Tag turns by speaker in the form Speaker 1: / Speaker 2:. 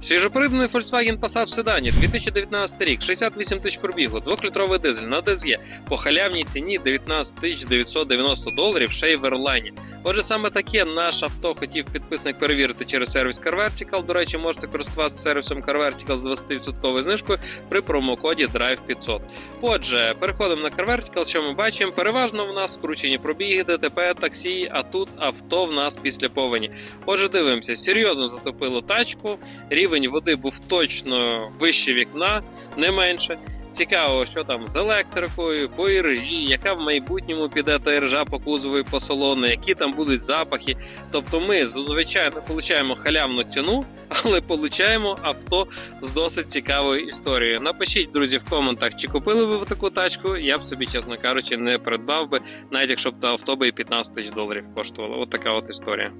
Speaker 1: Свіжоприданий Volkswagen Passat в седані 2019 рік, 68 тисяч пробігу, 2-літровий дизель на ДЗЄ по халявній ціні 19 тисяч 990 доларів ще й в Ерлайні. Отже, саме таке наш авто хотів підписник перевірити через сервіс CarVertical. До речі, можете користуватися сервісом CarVertical з 20% знижкою при промокоді DRIVE500. Отже, переходимо на CarVertical, що ми бачимо? Переважно в нас скручені пробіги, ДТП, таксі, а тут авто в нас після повені. Отже, дивимося, серйозно затопило тачку. Рівень води був точно вище вікна, не менше. Цікаво, що там з електрикою, по іржі, яка в майбутньому піде та іржа по кузову і по салону, які там будуть запахи. Тобто ми звичайно получаємо халявну ціну, але получаємо авто з досить цікавою історією. Напишіть, друзі, в коментах, чи купили ви таку тачку. Я б собі, чесно кажучи, не придбав би, навіть якщо б та авто би і 15 тисяч доларів коштувало. От така от історія.